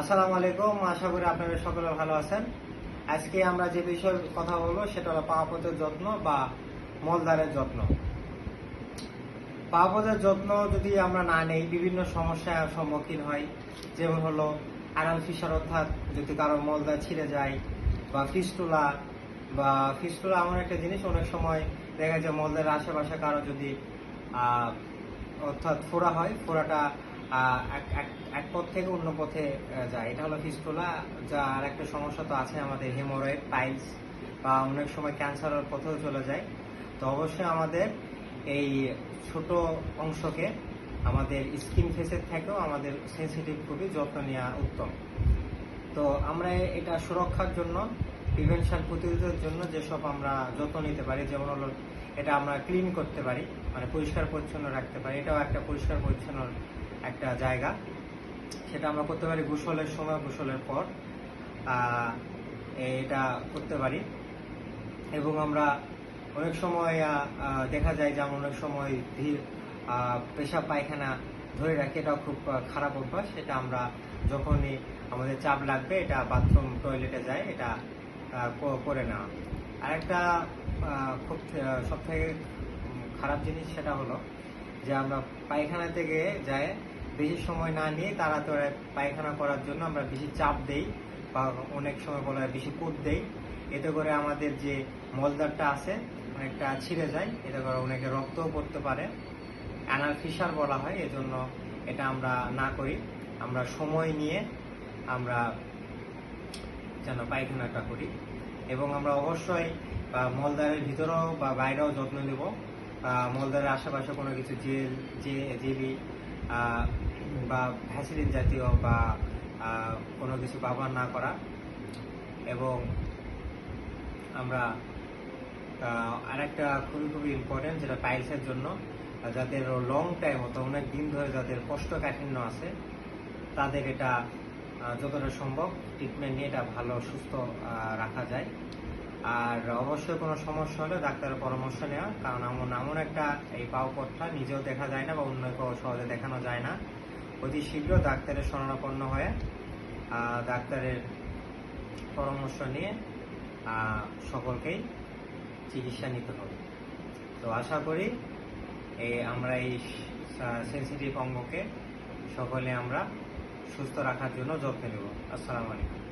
আসসালামু আলাইকুম, আশা করি আপনারা সকলে ভালো আছেন। আজকে আমরা যে বিষয়ে কথা বলব, সেটা হলো পাওয়াপথের যত্ন বা মলদারের যত্ন। পাওয়াপথের যত্ন যদি আমরা না নেই, বিভিন্ন সমস্যার সম্মুখীন হয় যেমন হলো আনাল ফিসার অর্থাৎ যদি কারও মলদার ছিঁড়ে যায়, বা ফিস্টুলা বা ফিস্টুলা এমন একটা জিনিস, অনেক সময় দেখা যায় মলদার আশেপাশে কারও যদি অর্থাৎ ফোড়া হয়, ফোড়াটা এক- পথ থেকে অন্য পথে যায়। এটা হলো ফিস্টুলা যা আর একটা সমস্যা তো আছে আমাদের হেমোরয়েড পাইলস বা অনেক সময় ক্যান্সারের পথেও চলে যায়। তো অবশ্যই আমাদের এই ছোট অংশকে আমাদের স্কিন ফেসের থেকেও আমাদের সেন্সিটিভ খুবই যত্ন নেওয়া উত্তম। তো আমরা এটা সুরক্ষার জন্য প্রিভেনশন প্রতিরোধের জন্য যেসব আমরা যত্ন নিতে পারি, যেমন হলো এটা আমরা ক্লিন করতে পারি মানে পরিষ্কার পরিচ্ছন্ন রাখতে পারি। এটাও একটা পরিষ্কার পরিচ্ছন্ন একটা জায়গা। সেটা আমরা করতে পারি গোসলের সময়, গোসলের পর। এটা করতে পারি। এবং আমরা অনেক সময় দেখা যায় যেমন অনেক সময় ধীর পেশাব পায়খানা ধরে রাখি। এটাও খুব খারাপ অভ্যাস। সেটা আমরা যখনই আমাদের চাপ লাগবে, এটা বাথরুম, টয়লেটে যায়, এটা করে নেওয়া। আরেকটা খুব সবথেকে খারাপ জিনিস সেটা হলো যে আমরা পায়খানা থেকে যায় বেশি সময় না নিয়ে তাড়াতাড়ি পায়খানা করার জন্য আমরা বেশি চাপ দেই বা অনেক সময় বলা হয় বেশি কুদ দেই। এতে করে আমাদের যে মলদারটা আছে অনেকটা ছিঁড়ে যায়। এতে করে অনেকে রক্তও পড়তে পারে। অ্যানাল ফিসার বলা হয় এজন্য এটা আমরা না করি। আমরা সময় নিয়ে আমরা যেন পায়খানাটা করি। এবং আমরা অবশ্যই আহ, মলদ্বারের ভিতরেও বা বাইরেও যত্ন নেব। আহ, মলদ্বারের আশেপাশে কোনো কিছু জেল যে আহ, বা ভ্যাসিলিন জাতীয় বা কোনো কিছু ব্যবহার না করা এবং আমরা আরেকটা খুবই খুবই ইম্পর্টেন্ট যেটা পাইলসের জন্য, যাদের লং টাইম অত অনেক দিন ধরে যাদের কোষ্ঠকাঠিন্য আছে, তাদের এটা যতটা সম্ভব ট্রিটমেন্ট নিয়ে এটা ভালো, সুস্থ রাখা যায়। আর অবশ্যই কোনো সমস্যা হলে ডাক্তারের পরামর্শ নেওয়া, কারণ এমন এমন একটা এই পাওপথটা নিজেও দেখা যায় না বা অন্য কেউ সহজে দেখানো যায় না। অতি শীঘ্র ডাক্তারের শরণাপন্ন হয়ে ডাক্তারের পরামর্শ নিয়ে সকলকেই চিকিৎসা নিতে হবে। তো আশা করি এই আমরা এই সেন্সিটিভ অঙ্গকে সকলে আমরা সুস্থ রাখার জন্য যত্ন নেব। আসসালামু আলাইকুম।